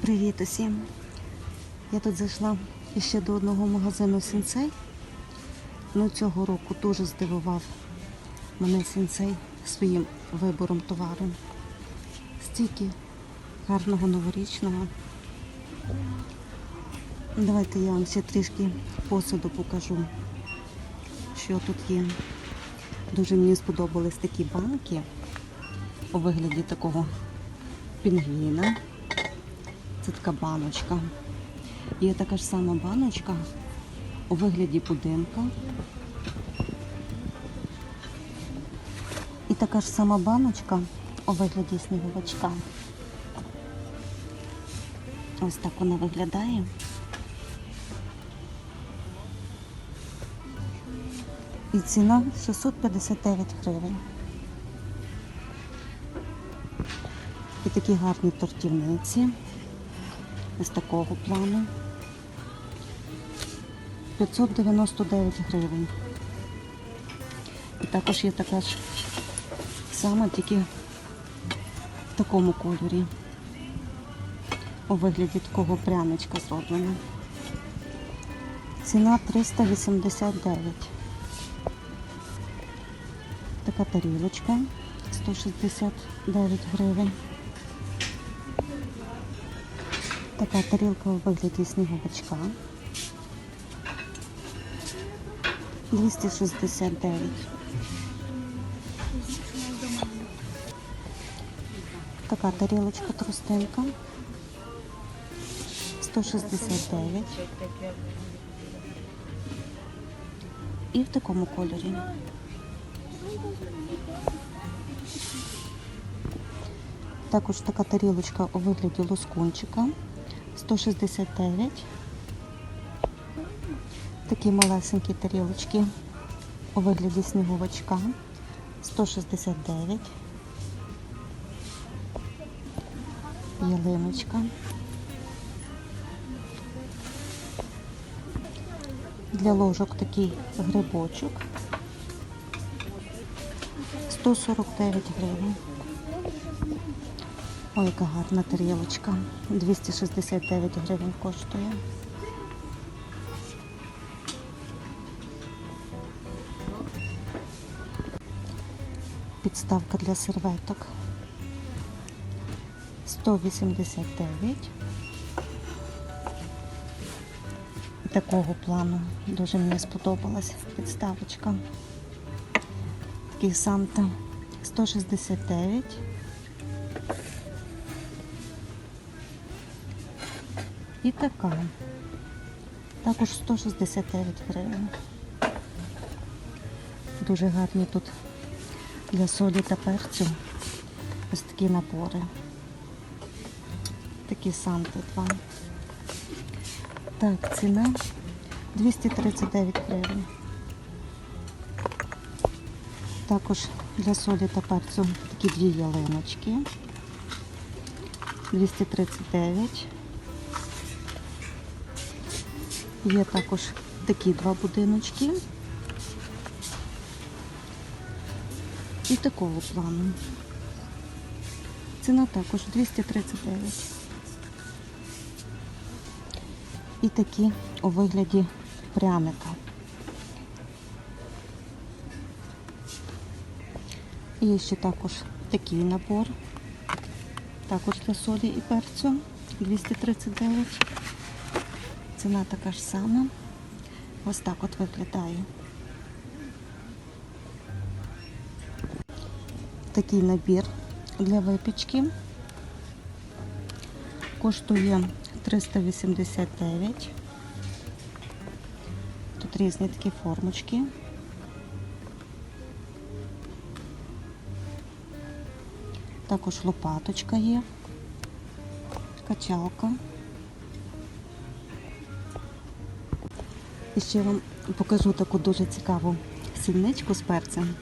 Привіт усім! Я тут зайшла ще до одного магазину Сінцей. Ну, цього року дуже здивував мене Сінцей своїм вибором товару. Стільки гарного новорічного. Давайте я вам ще трішки посуду покажу, що тут є. Дуже мені сподобались такі банки у вигляді такого пінгвіна. Така баночка. Є така ж сама баночка у вигляді будинка. І така ж сама баночка у вигляді сніговичка. Ось так вона виглядає. І ціна 659 гривень. І такі гарні тортівниці. Ось такого плану. 599 гривень. І також є така ж сама, тільки в такому кольорі. У вигляді такого пряничка зроблена. Ціна 389. Така тарілочка 169 гривень. Така тарілка у вигляді сніговичка. 269. Така тарілочка тростинка. 169. І в такому кольорі. Також така тарілочка у вигляді лоскунчика. 169. Такі малесенькі тарілочки у вигляді сніговичка. 169. Ялиночка. Для ложок такий грибочок. 149 гривень. Ой, яка гарна тарілочка. 269 гривень коштує. Підставка для серветок. 189. Такого плану дуже мені сподобалась підставочка. Такий Санта 169. І така. Також 169 гривень. Дуже гарні тут для солі та перцю. Ось такі набори. Такі санти два. Так, ціна 239 гривень. Також для солі та перцю такі дві ялиночки. 239. Є також такі два будиночки. І такого плану. Ціна також 239. І такі у вигляді пряника. Є ще також такий набор. Також для солі і перцю 239. Ціна така ж сама. Ось так от виглядає. Такий набір для випічки. Коштує 389. Тут різні такі формочки. Також лопаточка є, качалка. Ще вам покажу таку дуже цікаву сільничку з перцем.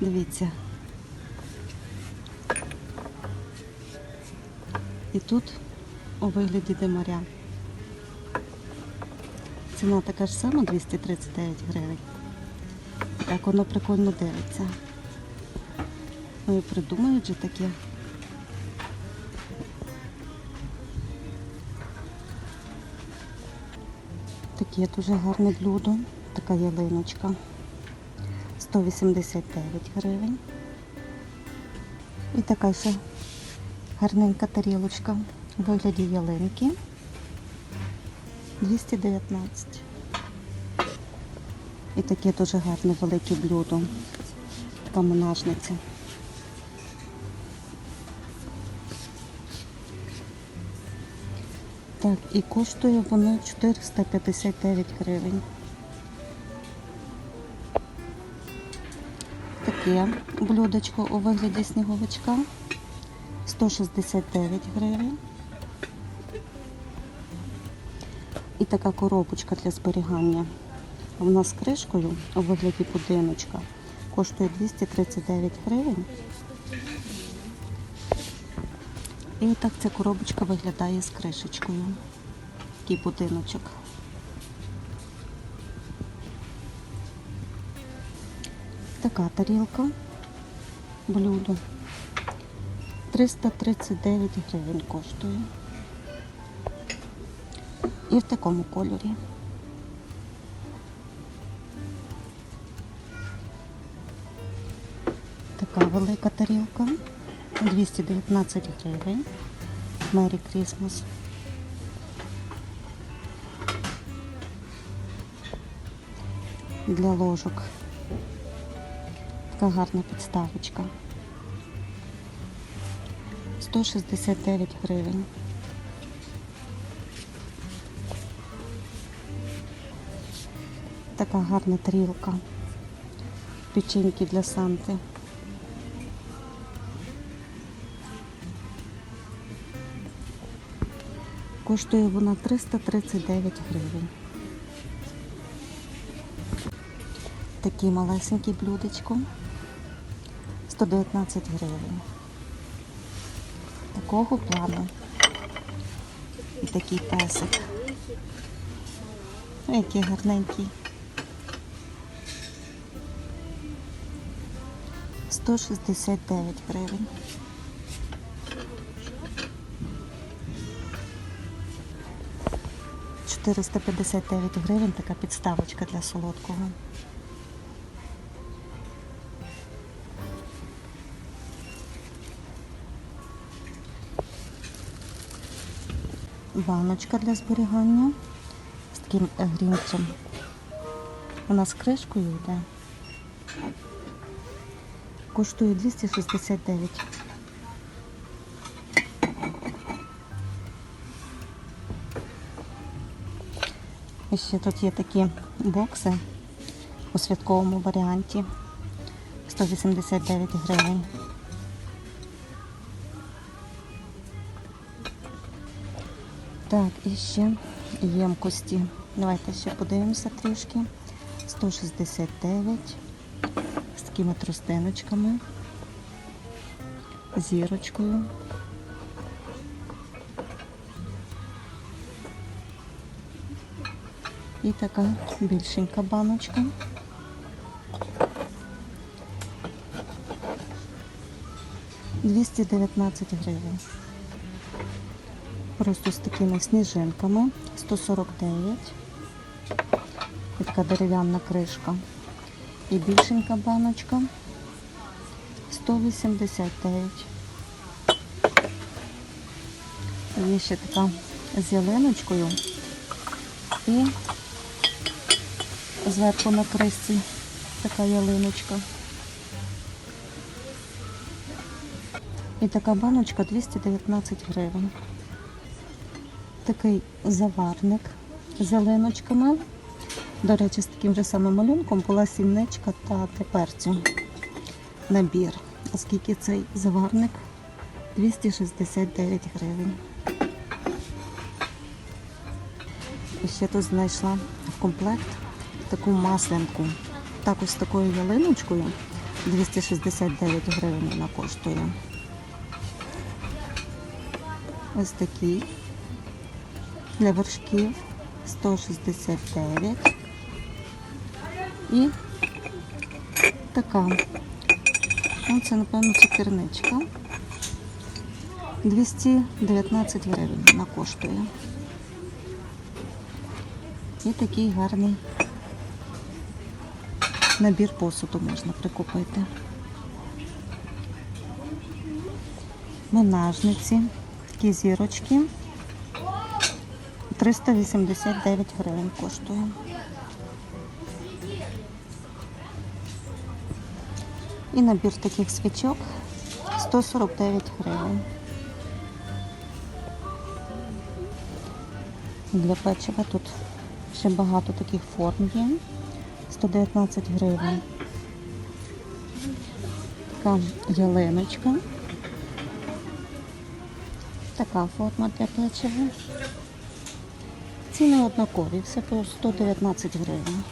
Дивіться. І тут у вигляді димаря. Ціна така ж сама 239 гривень. Так воно прикольно дивиться. Ну і придумають же таке. Таке дуже гарне блюдо. Така ялиночка. 189 гривень. І така ще гарненька тарілочка у вигляді ялинки. 219. І таке дуже гарне велике блюдо. Така монажниця. Так, і коштує воно 459 гривень. Таке блюдечко у вигляді сніговичка 169 гривень. І така коробочка для зберігання. Вона з кришкою у вигляді будиночка коштує 239 гривень. І отак ця коробочка виглядає з кришечкою. Такий будиночок. Така тарілка блюдо. 339 гривень коштує. І в такому кольорі. Така велика тарілка. 219 гривень. Merry Christmas. Для ложок. Така гарна підставочка. 169 гривень. Така гарна тарілка. Печеньки для Санти. Коштує вона 339 гривень. Такі малесенькі блюдечко. 119 гривень. Такого плану. І такий песик. Ой, Який гарненький. 169 гривень. – 459 гривень така підставочка для солодкого. Баночка для зберігання з таким грінцем. Вона з кришкою йде. Коштує 269. І ще тут є такі бокси у святковому варіанті. 189 гривень. Так, і ще ємкості. Давайте ще подивимося трішки. 169 з такими тростиночками, зірочкою. І така більшенька баночка. Двісті дев'ятнадцять гривень. Просто з такими сніжинками. 149. І така дерев'яна кришка. І більшенька баночка. 189. Є ще така з ялиночкою. І зверху на крисці така ялиночка. І така баночка 219 гривень. Такий заварник з ялиночками. До речі, з таким же самим малюнком була сімничка та теперцю. Набір. Оскільки цей заварник 269 гривень. І ще тут знайшла в комплект таку маслянку. Також з такою ялиночкою 269 гривень вона коштує. Ось такий для вершків 169 і така. Ну, це, напевно, цукерничка. 219 гривень вона коштує. І такий гарний набір посуду можна прикупити. Менажниці, такі зірочки. 389 гривень коштує. І набір таких свічок 149 гривень. Для печива тут ще багато таких форм є. 119 гривень. Така ялиночка. Така форма для печива. Ціни однакові, все по 119 гривень.